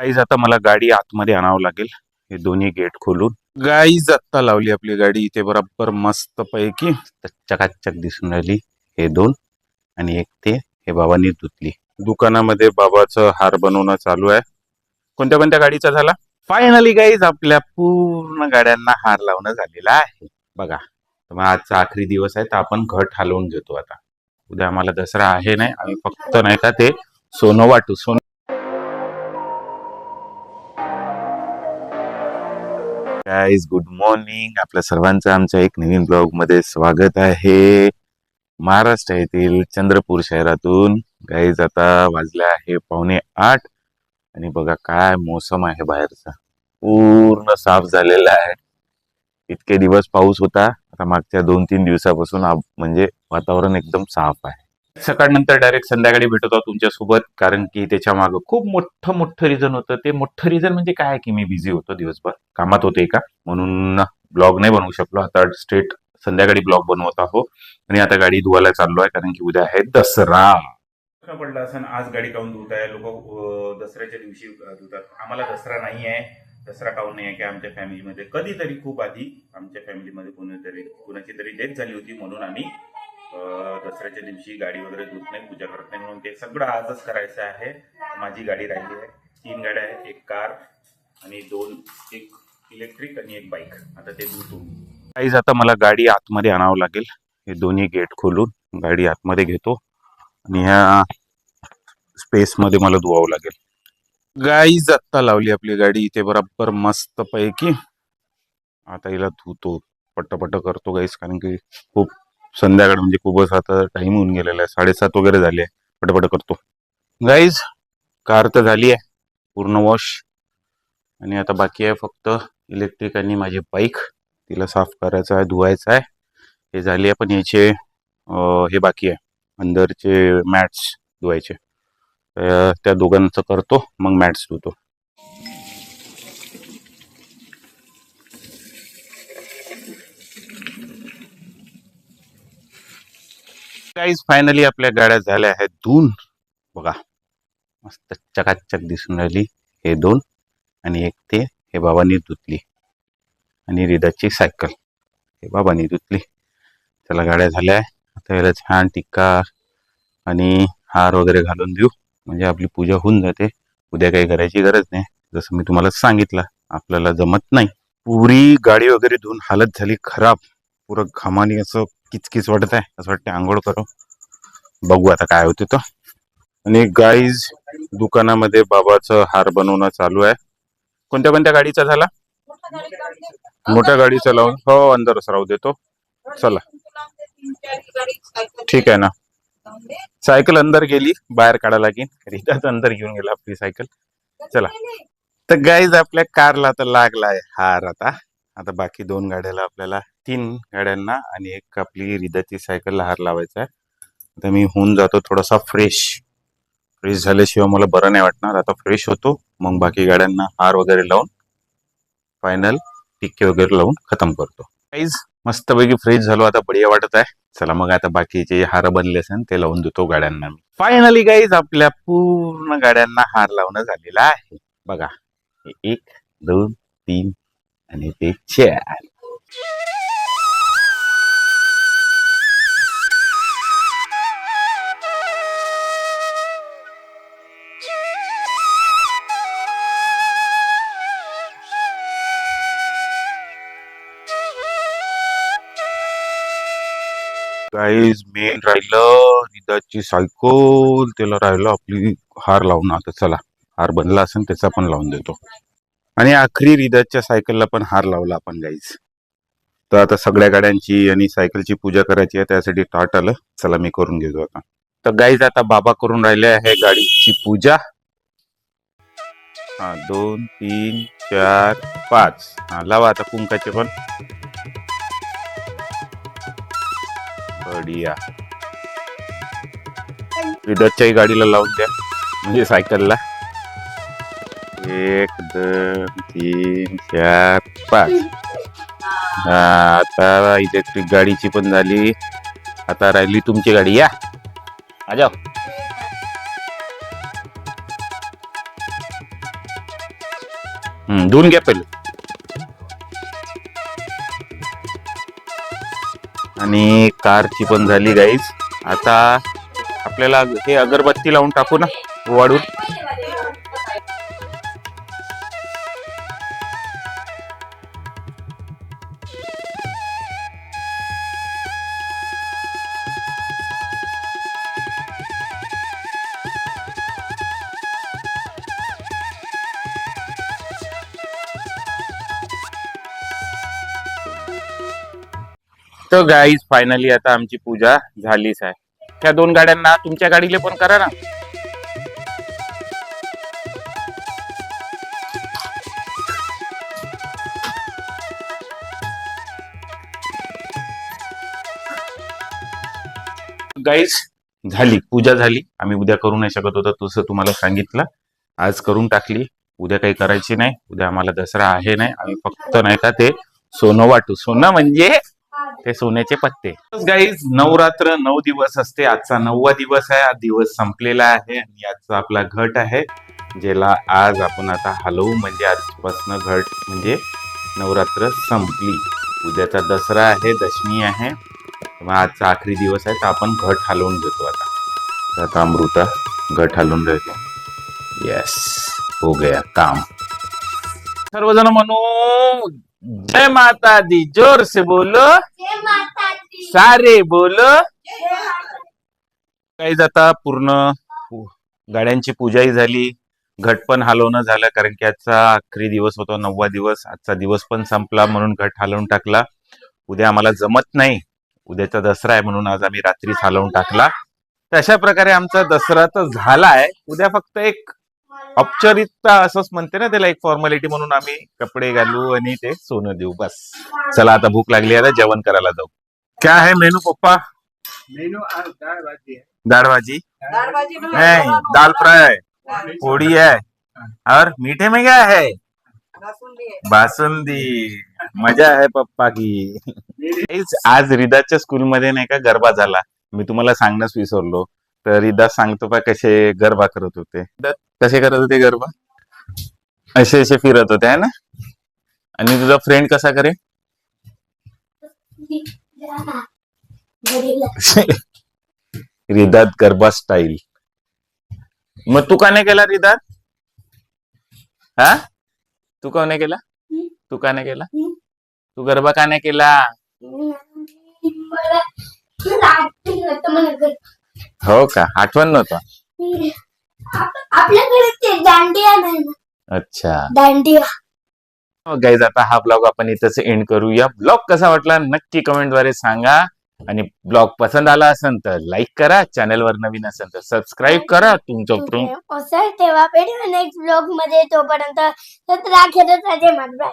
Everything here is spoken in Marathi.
गाईज आता मला गाडी आतमध्ये आणावं लागेल. हे दोन्ही गेट खोलून. गाईज आत्ता लावली आपली गाडी इथे बरोबर मस्त पैकी चकाचक दिसून राहिली हे दोन आणि एक ते हे बाबांनी धुतली. दुकानामध्ये बाबाचं हार बनवणं चालू आहे. कोणत्या कोणत्या गाडीचा झाला? फायनली गाईज आपल्या पूर्ण गाड्यांना हार लावणं झालेला आहे. बघा मग आजचा आखरी दिवस आहे तर आपण घट हलवून घेतो आता. उद्या आम्हाला दसरा आहे नाही आम्ही फक्त नाही का ते सोनं वाटू सोनं गाईज गुड मॉर्निंग आपल्या सर्वांचं आमच्या एक नवीन ब्लॉगमध्ये स्वागत आहे. महाराष्ट्र येथील चंद्रपूर शहरातून. गाईज आता वाजले आहे पावणे आठ. आणि बघा काय मोसम आहे बाहेरचा. पूर्ण साफ झालेला आहे. इतके दिवस पाऊस होता. आता मागच्या दोन तीन दिवसापासून म्हणजे वातावरण एकदम साफ आहे. सकाळ नंतर डायरेक्ट संध्याकाळी भेटत होता तुमच्यासोबत कारण की त्याच्या मागं खूप मोठं मोठं रिझन होतं. ते मोठं रिझन म्हणजे काय की मी बिझी होतो दिवसभर. कामात होते का? म्हणून ब्लॉग नाही बनवू शकलो. आता स्ट्रेट संध्याकाळी ब्लॉग बनवत आहो. आणि आता गाडी धुवायला चाललो आहे कारण की उद्या आहे दसरा. पडलं पडला असं आज गाडी काऊन धुत आहे? लोक दसऱ्याच्या दिवशी धुतात. आम्हाला दसरा नाही आहे. दसरा काऊन नाही आहे की आमच्या फॅमिलीमध्ये कधीतरी खूप आधी आमच्या फॅमिलीमध्ये कोणीतरी कुणाची तरी डेथ झाली होती म्हणून आम्ही दसऱ्याच्या दिवशी गाडी वगैरे धुत नाही पूजा करत नाही म्हणून ते सगळं आजच करायचं आहे. माझी गाडी राहिली आहे. तीन गाड्या आहेत एक कार आणि दोन एक इलेक्ट्रिक आणि एक बाईक आता ते धुतो काहीच आता मला गाडी आतमध्ये आणावं लागेल. हे दोन्ही गेट खोलून गाडी आतमध्ये घेतो. आणि ह्या स्पेसमध्ये मला धुवावं लागेल. गाईज आत्ता लावली आपली गाडी. इथे बरोबर मस्त पैकी. आता हिला धुतो. पट्ट करतो गाईस कारण की खूप संध्याकाळ म्हणजे खूपच आता टाइम होऊन गेलेला आहे. साडेसात वगैरे झाले पटपट करतो. गाईज कार तर झाली आहे. पूर्ण वॉश आणि आता बाकी आहे फक्त इलेक्ट्रिक आणि माझी बाईक तिला साफ करायचं आहे धुवायचं आहे. हे झाली आहे पण याचे हे बाकी आहे. अंदरचे मॅट्स धुवायचे. त्या दोघांचं करतो मग मॅट्स धुतो. गाईज फायनली आपल्या गाड्या झाल्या आहेत दोन. बघा मस्त चकाचक दिसून राहिली हे दोन आणि एक ते हे बाबांनी धुतली. आणि रिदाची सायकल हे बाबांनी धुतली. त्याला गाड्या झाल्या. आहे आता याला छान टिक्का आणि हार वगैरे घालून देऊ. म्हणजे आपली पूजा होऊन जाते. उद्या काही करायची गरज नाही. जसं मी तुम्हाला सांगितलं आपल्याला जमत नाही. पुरी गाडी वगैरे धुवून हालत झाली खराब. पुरं घामाने असं किचकिच वाटत आहे. असं वाटतं आंघोळ करो. बघू आता काय होते तो. आणि गाईज दुकानामध्ये बाबाचं हार बनवणं चालू आहे. कोणत्या कोणत्या गाडीचा झाला? मोठ्या गाडीचा लावून हो अंदरच राहू देतो चला. ठीक आहे ना. सायकल अंदर गेली बाहेर काढा लागेल. रिचाच अंदर घेऊन गेला आपली सायकल. चला. तर गाईज आपल्या कारला तर लागलाय हार आता. आता बाकी दोन गाड्याला आपल्याला तीन गाड्यांना आणि एक आपली रिदाची सायकलला हार लावायचा आहे. आता मी होऊन जातो थोडासा फ्रेश. फ्रेश झाल्याशिवाय मला बरं नाही वाटणार. आता फ्रेश होतो. मग बाकी गाड्यांना हार वगैरे लावून फायनल टिक्के वगैरे लावून खतम करतो. काहीच मस्तपैकी फ्रेश झालो. आता बढिया वाटत आहे. चला मग आता बाकीचे हार बनले असेल ते लावून देतो गाड्यांना मी. फायनली गाईज आपल्या पूर्ण गाड्यांना हार लावणं झालेला आहे. बघा एक दोन तीन आणि ते चार. गाईज मेन राहिलं रिदाची सायकल त्याला राहिलं आपली हार लावून. आता चला हार बनला असेल त्याचा पण लावून देतो. आणि आखरी रिदाच्या सायकलला पण हार लावला आपण गाईज तर आता सगळ्या गाड्यांची आणि सायकलची पूजा करायची आहे त्यासाठी टाट आलं. चला मी करून घेतो आता. तर गाईज आता बाबा करून राहिले आहे गाडीची पूजा. हा दोन तीन चार पाच. हा लावा आता कुंकाचे पण. बढिया. विदतच्याही गाडीला लावून द्या. म्हणजे सायकलला. एक दोन तीन चार पाच. हा आता इलेक्ट्रिक गाडीची पण झाली. आता राहिली तुमची गाडी या. आ जाओ. हम्म, धुवून घ्या पहिले. आणि कारची पण झाली गाईज आता आपल्याला हे अगरबत्ती लावून टाकू ना वाढून. तर गाईज फायनली आता आमची पूजा झालीच आहे. त्या दोन गाड्यांना तुमच्या गाडीला पण करा ना. गाईज झाली पूजा झाली. आम्ही उद्या करू नाही शकत होतो तसं तुम्हाला सांगितलं. आज करून टाकली. उद्या काही करायची नाही. उद्या आम्हाला दसरा आहे नाही. आम्ही फक्त नाही का ते सोनं वाटू सोनं म्हणजे ते सोन्याचे पत्ते. गाईज नवरात्र नऊ दिवस असते. आजचा नववा दिवस आहे. आज दिवस संपलेला आहे आणि आजचा आपला घट आहे ज्याला आज आपण आता हलवू. म्हणजे आजपासनं घट म्हणजे नवरात्र संपली. उद्याचा दसरा आहे दशमी आहे. आजचा आखरी दिवस आहे तर आपण घट हलवून घेतो आता. तर आता अमृता घट हलवून घेतो येस हो गया काम. सर्वजण म्हणू जय माता दी जोर से बोलो. सारे बोलो. काही आता पूर्ण गाड्यांची पूजाही झाली. घट पण हलवणं झालं कारण की आजचा आखरी दिवस होता नववा दिवस. आजचा दिवस पण संपला म्हणून घट हलवून टाकला. उद्या आम्हाला जमत नाही. उद्याचा दसरा आहे म्हणून आज आम्ही रात्रीच हलवून टाकला. तर अशा प्रकारे आमचा दसरा तर झाला आहे उद्या फक्त एक औपचारिकता असंच म्हणते ना त्याला एक फॉर्मॅलिटी म्हणून आम्ही कपडे घालू आणि ते सोनं देऊ बस. चला आता भूक लागली आहे आता जेवण करायला जाऊ. क्या है मेनू पप्पा? मेनू आज दाल भाजी है दाल भाजी? दाल भाजी में नहीं दाल फ्राई पोड़ी है और मीठे में क्या है? बासुंदी है बासुंदी. मजा आहे पप्पा की. आज रिदाच्या स्कूलमध्ये नाही का गरबा झाला. मी तुम्हाला सांगणंच विसरलो. तर रिदा सांगतो पा कसे गरबा करत होते. रिदा, कसे करत होते गरबा? असे असे फिरत होते है ना? आणि तुझा फ्रेंड कसा करे? रिदात गरबा स्टाईल मग तू का नाही केला रिदात? हा? तू का नाही केला? तू का नाही केला? तू गरबा का नाही केला? हो का? आठवण नव्हतं? आपल्याकडे ते दांडिया नाही ना. अच्छा. दांडिया. गाईज आता हा ब्लॉग आपण इथंच एंड करूया. ब्लॉग कसा वाटला नक्की कमेंटद्वारे सांगा. आणि ब्लॉग पसंत आला असेल तर लाईक करा. चॅनलवर नवीन असेल तर सबस्क्राईब करा. तुमचं असं तेव्हा नेक्स्ट ब्लॉगमध्ये. तोपर्यंत सतरा खेळत राहते माझ्या